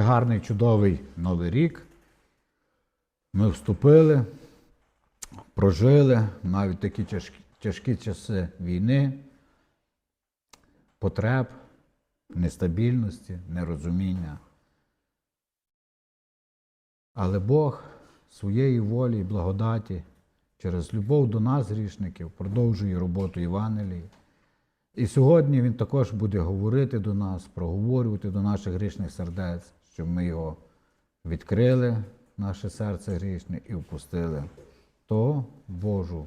Гарний, чудовий новий рік. Ми вступили, прожили навіть такі тяжкі, тяжкі часи війни, потреб, нестабільності, нерозуміння. Але Бог своєї волі і благодаті через любов до нас, грішників, продовжує роботу Євангелії. І сьогодні Він також буде говорити до нас, проговорювати до наших грішних сердець, щоб ми його відкрили, наше серце грішне, і впустили ту Божу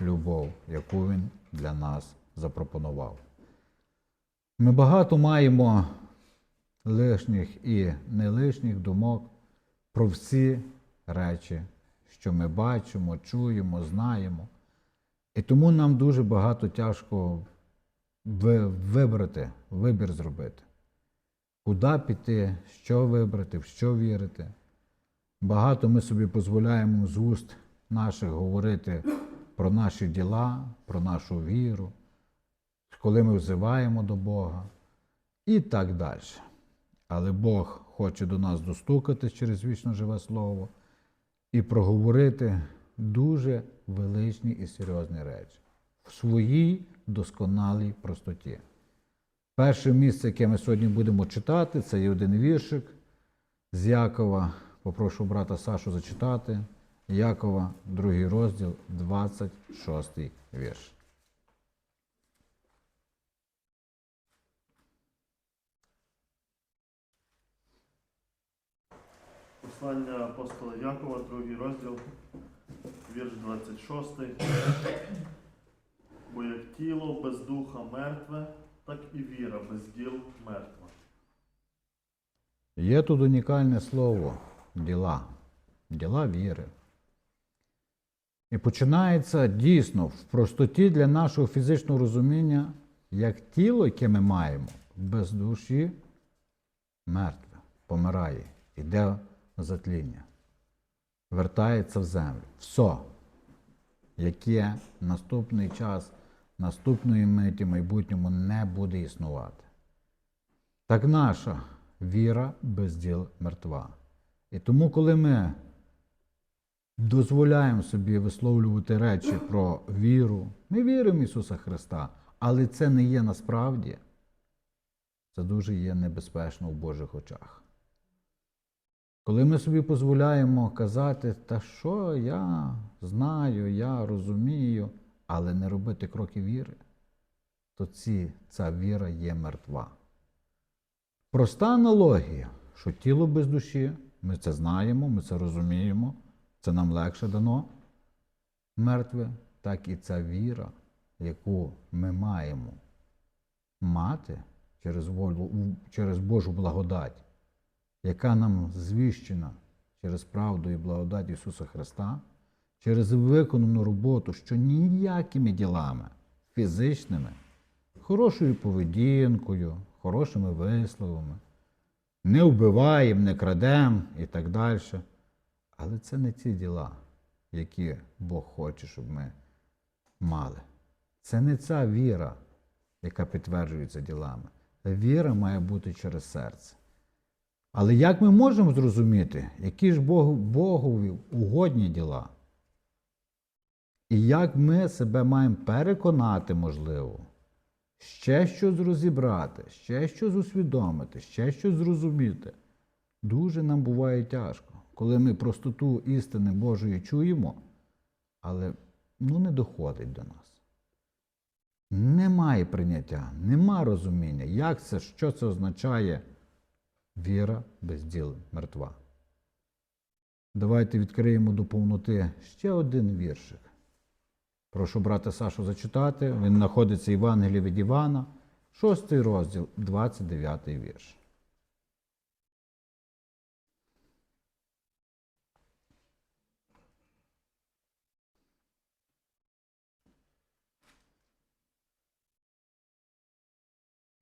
любов, яку Він для нас запропонував. Ми багато маємо лишніх і не лишніх думок про всі речі, що ми бачимо, чуємо, знаємо. І тому нам дуже багато тяжко вибрати, вибір зробити. Куди піти, що вибрати, в що вірити. Багато ми собі дозволяємо з уст наших говорити про наші діла, про нашу віру, коли ми взиваємо до Бога і так далі. Але Бог хоче до нас достукатись через вічно живе Слово і проговорити дуже величні і серйозні речі в своїй досконалій простоті. Перше місце, яке ми сьогодні будемо читати, це є один віршик з Якова. Попрошу брата Сашу зачитати. Якова, другий розділ, 26 вірш. Послання апостола Якова, другий розділ, вірш 26. Бо як тіло без духа мертве, так і віра без діл мертва. Є тут унікальне слово діла, діла віри. І починається дійсно в простоті для нашого фізичного розуміння, як тіло, яке ми маємо, без душі мертве, помирає, іде в затління, вертається в землю. Все, яке наступний час, наступної миті, майбутньому не буде існувати. Так наша віра без діл мертва. І тому, коли ми дозволяємо собі висловлювати речі про віру, ми віримо в Ісуса Христа, але це не є насправді, це дуже є небезпечно в Божих очах. Коли ми собі дозволяємо казати, та що я знаю, я розумію, але не робити кроки віри, то ці, ця віра є мертва. Проста аналогія, що тіло без душі, ми це знаємо, ми це розуміємо, це нам легше дано мертве, так і ця віра, яку ми маємо мати через, волю, через Божу благодать, яка нам звіщена через правду і благодать Ісуса Христа, через виконану роботу, що ніякими ділами фізичними, хорошою поведінкою, хорошими висловами, не вбиваємо, не крадемо і так далі. Але це не ті діла, які Бог хоче, щоб ми мали. Це не ця віра, яка підтверджується ділами. Віра має бути через серце. Але як ми можемо зрозуміти, які ж Богові угодні діла? І як ми себе маємо переконати, можливо, ще щось розібрати, ще щось усвідомити, ще щось зрозуміти. Дуже нам буває тяжко, коли ми простоту істини Божої чуємо, але ну, не доходить до нас. Немає прийняття, нема розуміння, як це, що це означає віра без діл мертва. Давайте відкриємо до повноти ще один віршик. Прошу брата Сашу зачитати. Він знаходиться в Євангелії від Івана, 6 розділ, 29 вірш.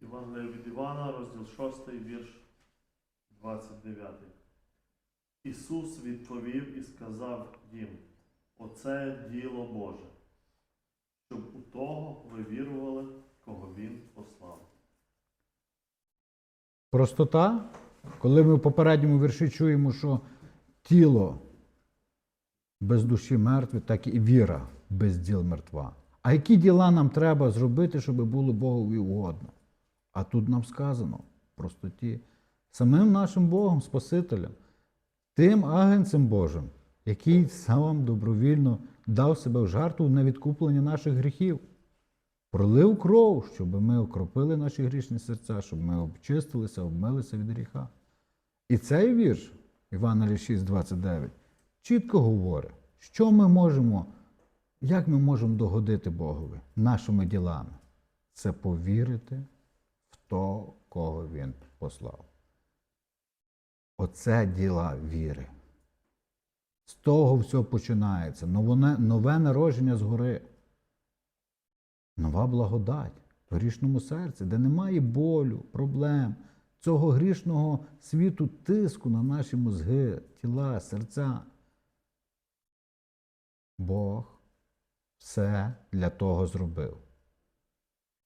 Євангелія від Івана, розділ 6, вірш 29. Ісус відповів і сказав їм: Оце діло Боже, того ви вірували, кого Він послав. Простота Коли ми в попередньому вірші чуємо, що тіло без душі мертве, так і віра без діл мертва. А які діла нам треба зробити, щоб було Богові угодно? А тут нам сказано простоті самим нашим Богом, Спасителем, тим агенцем Божим, який сам добровільно дав себе в жертву на відкуплення наших гріхів, пролив кров, щоб ми окропили наші грішні серця, щоб ми обчистилися, обмилися від гріха. І цей вірш, Івана 6,29, чітко говорить, що ми можемо, як ми можемо догодити Богові нашими ділами. Це повірити в того, кого Він послав. Оце діла віри. З того все починається. Нове, нове народження згори. Нова благодать в грішному серці, де немає болю, проблем, цього грішного світу тиску на наші мозги, тіла, серця. Бог все для того зробив.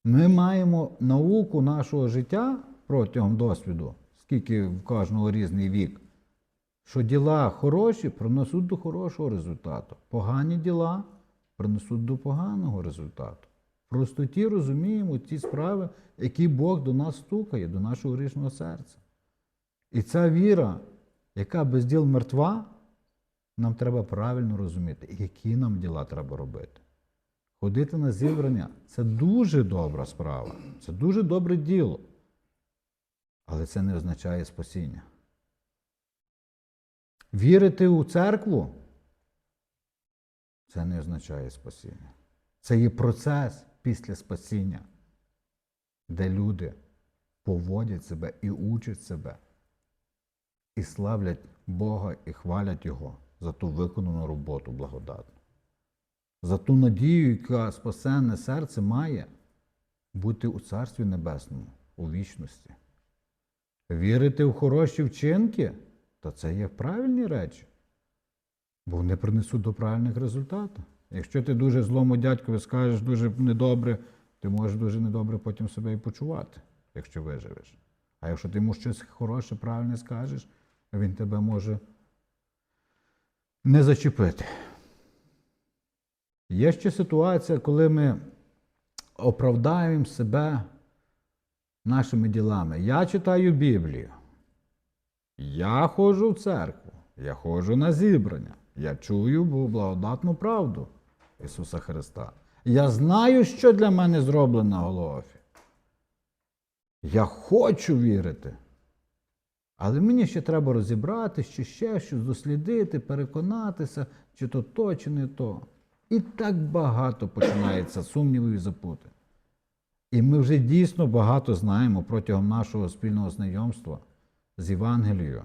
Ми маємо науку нашого життя протягом досвіду, скільки в кожного різний вік, що діла хороші принесуть до хорошого результату, погані діла принесуть до поганого результату. В простоті розуміємо ті справи, які Бог до нас стукає, до нашого грішного серця. І ця віра, яка без діл мертва, нам треба правильно розуміти, які нам діла треба робити. Ходити на зібрання це дуже добра справа, це дуже добре діло. Але це не означає спасіння. Вірити у церкву це не означає спасіння. Це є процес після спасіння, де люди поводять себе і учать себе, і славлять Бога і хвалять Його за ту виконану роботу благодатну. За ту надію, яка спасенне серце має бути у Царстві Небесному, у вічності. Вірити в хороші вчинки, то це є правильні речі, бо вони принесуть до правильних результатів. Якщо ти дуже злому дядькові скажеш дуже недобре, ти можеш дуже недобре потім себе і почувати, якщо виживеш. А якщо ти йому щось хороше, правильне скажеш, він тебе може не зачепити. Є ще ситуація, коли ми оправдаємо себе нашими ділами. Я читаю Біблію. Я ходжу в церкву, я ходжу на зібрання, я чую благодатну правду Ісуса Христа. Я знаю, що для мене зроблено на Голгофі. Я хочу вірити. Але мені ще треба розібрати, чи ще щось дослідити, переконатися, чи то то, чи не то. І так багато починається сумнівів і запути. І ми вже дійсно багато знаємо протягом нашого спільного знайомства з Євангелією,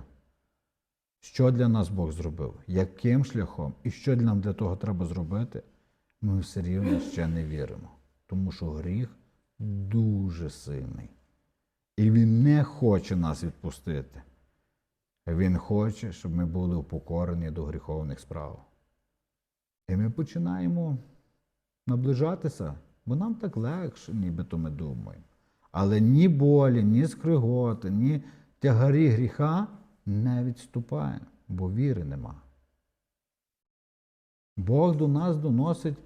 що для нас Бог зробив, яким шляхом і що нам для того треба зробити, ми все рівно ще не віримо. Тому що гріх дуже сильний. І він не хоче нас відпустити. Він хоче, щоб ми були упокорені до гріховних справ. І ми починаємо наближатися, бо нам так легше, нібито ми думаємо. Але ні болі, ні скриготи, ні тягарі гріха не відступає, бо віри нема. Бог до нас доносить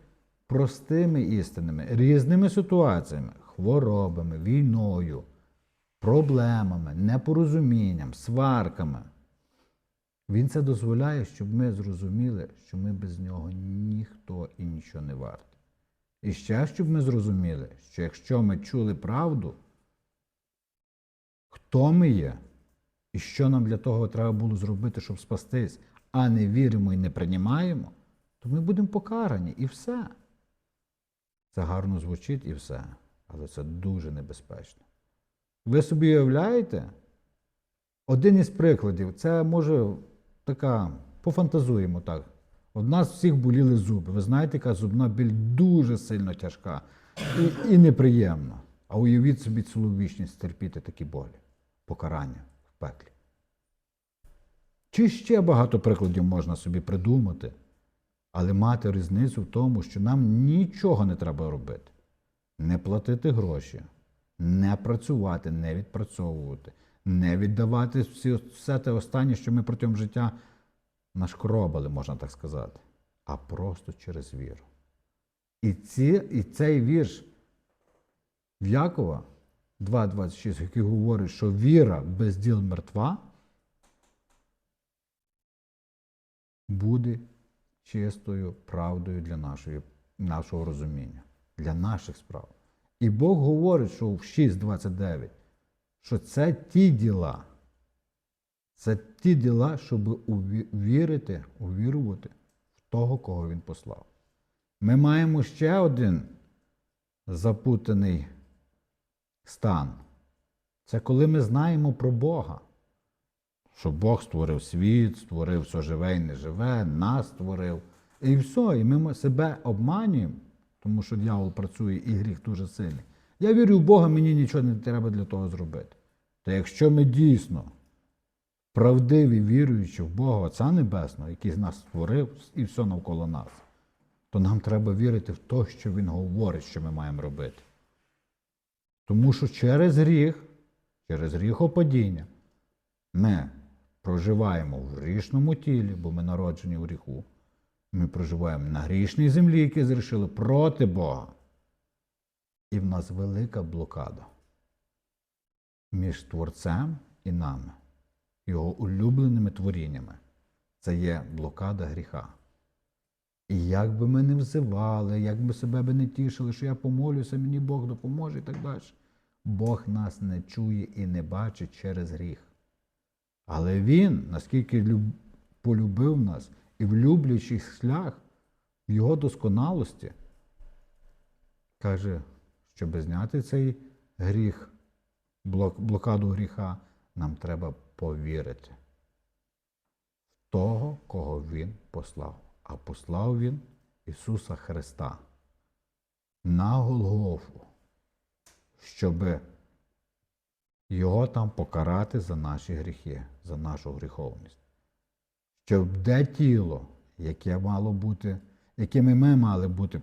простими істинами, різними ситуаціями, хворобами, війною, проблемами, непорозумінням, сварками. Він це дозволяє, щоб ми зрозуміли, що ми без нього ніхто і нічого не варті. І ще, щоб ми зрозуміли, що якщо ми чули правду, хто ми є, і що нам для того треба було зробити, щоб спастись, а не віримо і не приймаємо, то ми будемо покарані і все. Це гарно звучить і все, але це дуже небезпечно. Ви собі уявляєте? Один із прикладів, це може така, пофантазуємо так. У нас всіх боліли зуби. Ви знаєте, яка зубна біль дуже сильно тяжка і, і неприємна. А уявіть собі цілу вічність терпіти такі болі, покарання пеклі. Чи ще багато прикладів можна собі придумати, але мати різницю в тому, що нам нічого не треба робити. Не платити гроші, не працювати, не відпрацьовувати, не віддавати всі, все те останнє, що ми протягом життя нашкробали, можна так сказати, а просто через віру. І, ці, і цей вірш Якова 2.26, який говорить, що віра без діл мертва, буде чистою правдою для нашої, нашого розуміння, для наших справ. І Бог говорить, що в 6.29, що це ті діла, це ті діла, щоб уві- вірити, увірувати в того, кого Він послав. Ми маємо ще один запутаний стан. Це коли ми знаємо про Бога. Що Бог створив світ, створив все живе і неживе, нас створив. І все, і ми себе обманюємо, тому що дьявол працює і гріх дуже сильний. Я вірю в Бога, мені нічого не треба для того зробити. Та якщо ми дійсно правдиві, віруючи в Бога Отця Небесного, який нас створив і все навколо нас, то нам треба вірити в те, що Він говорить, що ми маємо робити. Тому що через гріх, через гріхопадіння, ми проживаємо в грішному тілі, бо ми народжені в гріху. Ми проживаємо на грішній землі, які зрішили проти Бога. І в нас велика блокада між Творцем і нами, його улюбленими творіннями. Це є блокада гріха. І як би ми не взивали, як би себе би не тішили, що я помолюся, мені Бог допоможе і так далі. Бог нас не чує і не бачить через гріх. Але Він, наскільки люб- полюбив нас і в люблячий шлях, в його досконалості, каже, щоб зняти цей гріх, блок, блокаду гріха, нам треба повірити в того, кого Він послав. А послав Він Ісуса Христа на Голгофу, щоб його там покарати за наші гріхи, за нашу гріховність. Щоб де тіло, яке мало бути, якими ми мали бути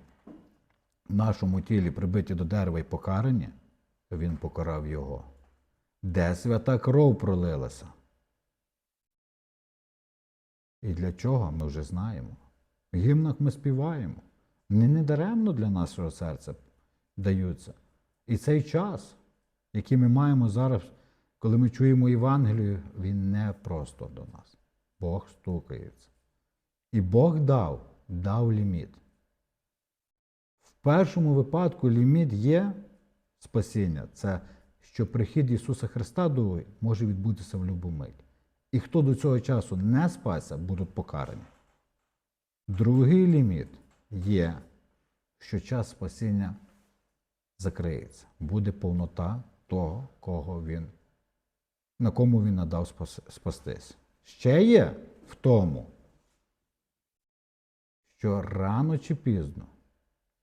в нашому тілі прибиті до дерева і покарані, то він покарав його. Де свята кров пролилася? І для чого ми вже знаємо. В гімнах ми співаємо. Не недаремно для нашого серця даються. І цей час, який ми маємо зараз, коли ми чуємо Євангелію, він не просто до нас. Бог стукається. І Бог дав, дав ліміт. В першому випадку ліміт є спасіння. Це що прихід Ісуса Христа до може відбутися в будь-яку мить. І хто до цього часу не спасся, будуть покарані. Другий ліміт є, що час спасіння закриється. Буде повнота того, кого він, на кому він надав спастись. Ще є в тому, що рано чи пізно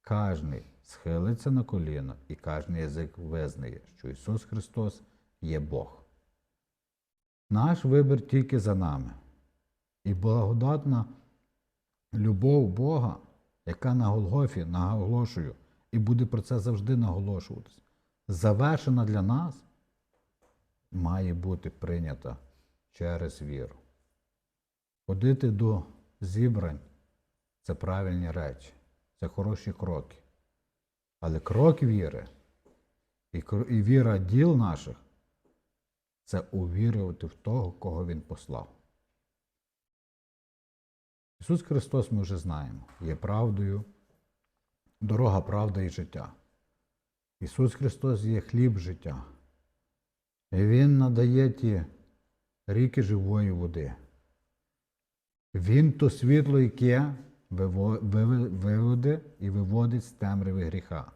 кожний схилиться на коліно і кожен язик визнає, що Ісус Христос є Бог. Наш вибір тільки за нами. І благодатна любов Бога, яка на Голгофі наголошую, і буде про це завжди наголошуватись, завершена для нас, має бути прийнята через віру. Ходити до зібрань це правильні речі, це хороші кроки. Але крок віри і, віра діл наших це увірювати в того, кого Він послав. Ісус Христос, ми вже знаємо, є правдою, дорога, правда і життя. Ісус Христос є хліб життя. І Він надає ті ріки живої води. Він то світло, яке виведе і виводить з темряви гріха.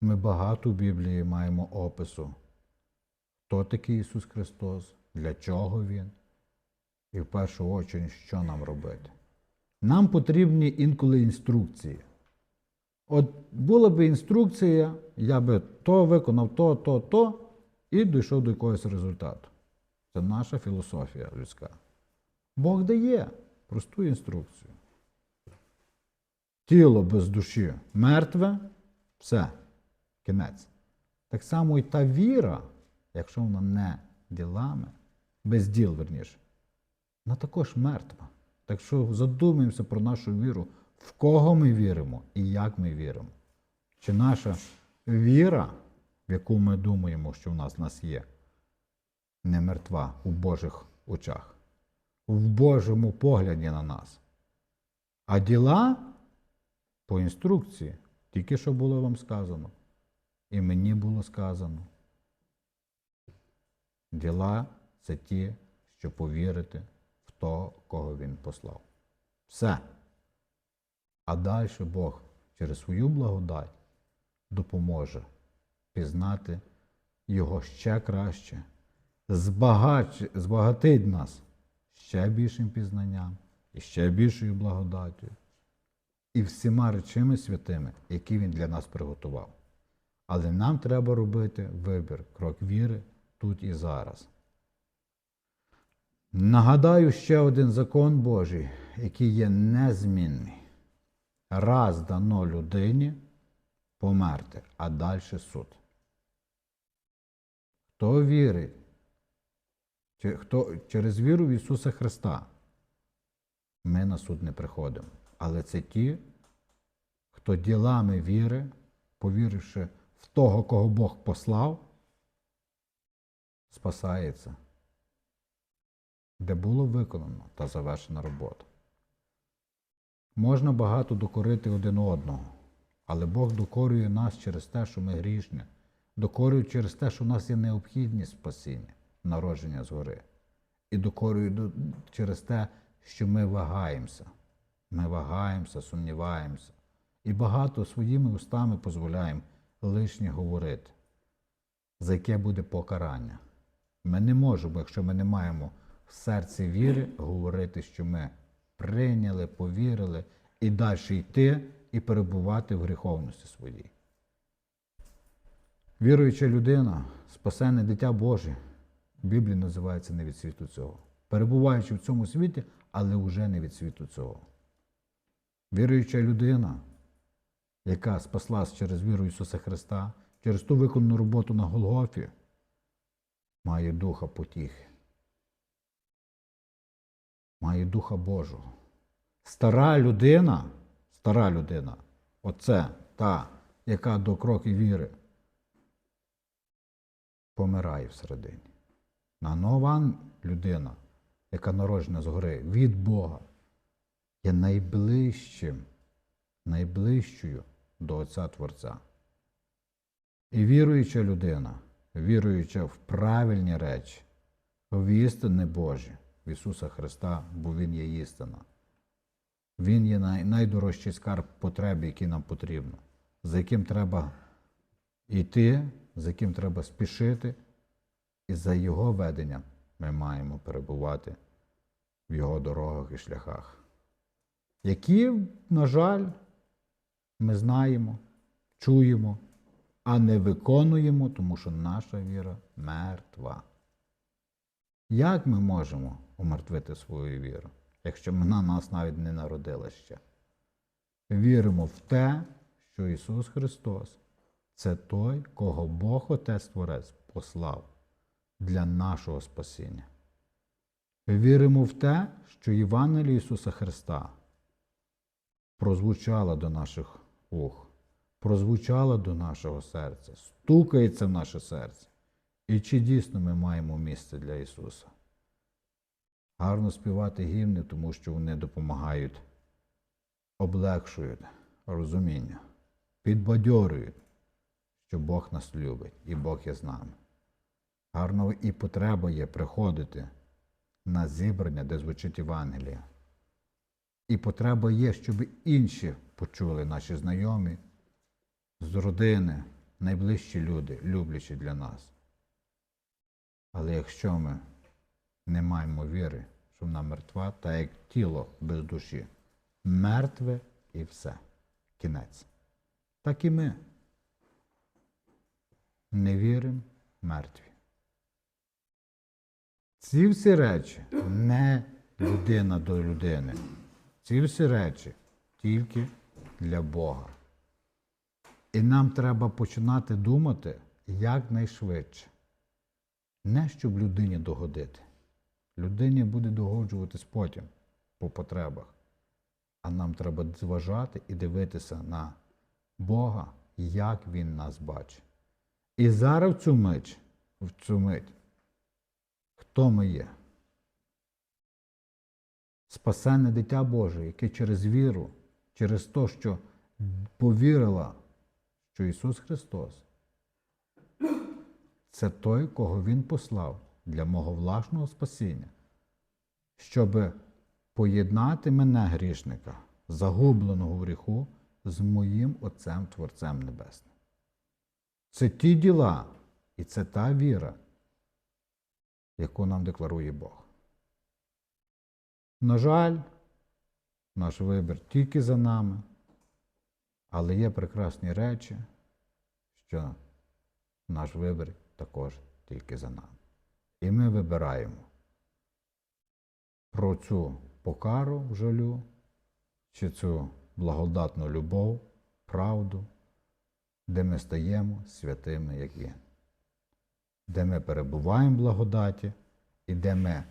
Ми багато в Біблії маємо опису, хто такий Ісус Христос, для чого Він, і в першу чергу, що нам робити. Нам потрібні інколи інструкції. От була б інструкція, я би то виконав, то, то, то, і дійшов до якогось результату. Це наша філософія людська. Бог дає просту інструкцію. Тіло без душі мертве, все, кінець. Так само і та віра, якщо вона не ділами, без діл верніше, вона також мертва. Так що задумаємося про нашу віру, в кого ми віримо і як ми віримо. Чи наша віра, в яку ми думаємо, що в нас, в нас є, не мертва у Божих очах, в Божому погляді на нас. А діла по інструкції, тільки що було вам сказано, і мені було сказано. Діла це ті, що повірити того, кого він послав. Все. А далі Бог через свою благодать допоможе пізнати його ще краще, збагач, збагатить нас ще більшим пізнанням і ще більшою благодаттю і всіма речами святими, які він для нас приготував. Але нам треба робити вибір, крок віри тут і зараз. Нагадаю ще один закон Божий, який є незмінний. Раз дано людині померти, а далі суд. Хто вірить, хто через віру в Ісуса Христа, ми на суд не приходимо. Але це ті, хто ділами віри, повіривши в того, кого Бог послав, спасається, де було виконано та завершена робота. Можна багато докорити один одного, але Бог докорює нас через те, що ми грішні, докорює через те, що в нас є необхідність спасіння, народження згори. І докорює через те, що ми вагаємося. Ми вагаємося, сумніваємося. І багато своїми устами дозволяємо лишнє говорити, за яке буде покарання. Ми не можемо, якщо ми не маємо в серці віри, говорити, що ми прийняли, повірили і далі йти і перебувати в гріховності своїй. Віруюча людина, спасене дитя Боже, в Біблії називається не від світу цього. Перебуваючи в цьому світі, але вже не від світу цього. Віруюча людина, яка спаслась через віру Ісуса Христа, через ту виконану роботу на Голгофі, має духа потіхи, має духа Божого. Стара людина, стара людина, оце та, яка до кроків віри, помирає всередині. А нова людина, яка народжена згори від Бога, є найближчим, найближчою до Отця Творця. І віруюча людина, віруюча в правильні речі, в істини Божі, в Ісуса Христа, бо Він є істина. Він є найдорожчий скарб потреб, який нам потрібно, за яким треба йти, за яким треба спішити, і за Його веденням ми маємо перебувати в Його дорогах і шляхах, які, на жаль, ми знаємо, чуємо, а не виконуємо, тому що наша віра мертва. Як ми можемо умертвити свою віру, якщо вона нас навіть не народила ще? Віримо в те, що Ісус Христос це той, кого Бог Отець Творець послав для нашого спасіння. Віримо в те, що Євангеліє Ісуса Христа прозвучала до наших ух, прозвучала до нашого серця, стукається в наше серце. І чи дійсно ми маємо місце для Ісуса? Гарно співати гімни, тому що вони допомагають, облегшують розуміння, підбадьорюють, що Бог нас любить і Бог є з нами. Гарно і потреба є приходити на зібрання, де звучить Євангелія. І потреба є, щоб інші почули наші знайомі з родини, найближчі люди, люблячі для нас. Але якщо ми не маємо віри, що вона мертва, та як тіло без душі, мертве і все, кінець. Так і ми не віримо, мертві. Ці всі речі не людина до людини. Ці всі речі тільки для Бога. І нам треба починати думати якнайшвидше. Не щоб людині догодити. Людині буде догоджуватись потім по потребах. А нам треба зважати і дивитися на Бога, як Він нас бачить. І зараз в цю мить, в цю мить, хто ми є? Спасенне дитя Боже, яке через віру, через те, що повірила, що Ісус Христос це той, кого Він послав для мого власного спасіння, щоб поєднати мене, грішника, загубленого в гріху, з моїм Отцем Творцем Небесним. Це ті діла і це та віра, яку нам декларує Бог. На жаль, наш вибір тільки за нами, але є прекрасні речі, що наш вибір також тільки за нами. І ми вибираємо про цю покару жалю, чи цю благодатну любов, правду, де ми стаємо святими, як Він, де ми перебуваємо в благодаті і де ми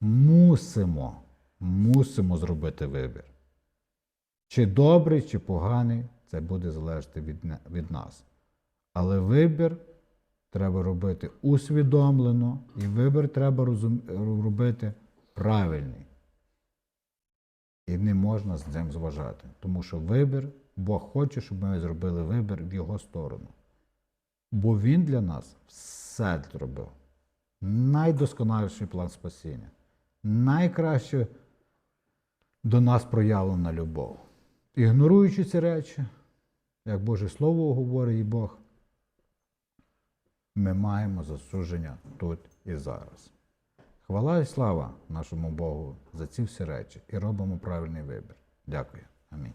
мусимо, мусимо зробити вибір. Чи добрий, чи поганий, це буде залежати від, від нас. Але вибір треба робити усвідомлено, і вибір треба розум... робити правильний. І не можна з цим зважати. Тому що вибір, Бог хоче, щоб ми зробили вибір в Його сторону. Бо Він для нас все зробив. Найдосконаліший план спасіння. Найкраще до нас проявлена любов. Ігноруючи ці речі, як Боже Слово говорить і Бог, ми маємо засудження тут і зараз. Хвала і слава нашому Богу за ці всі речі і робимо правильний вибір. Дякую. Амінь.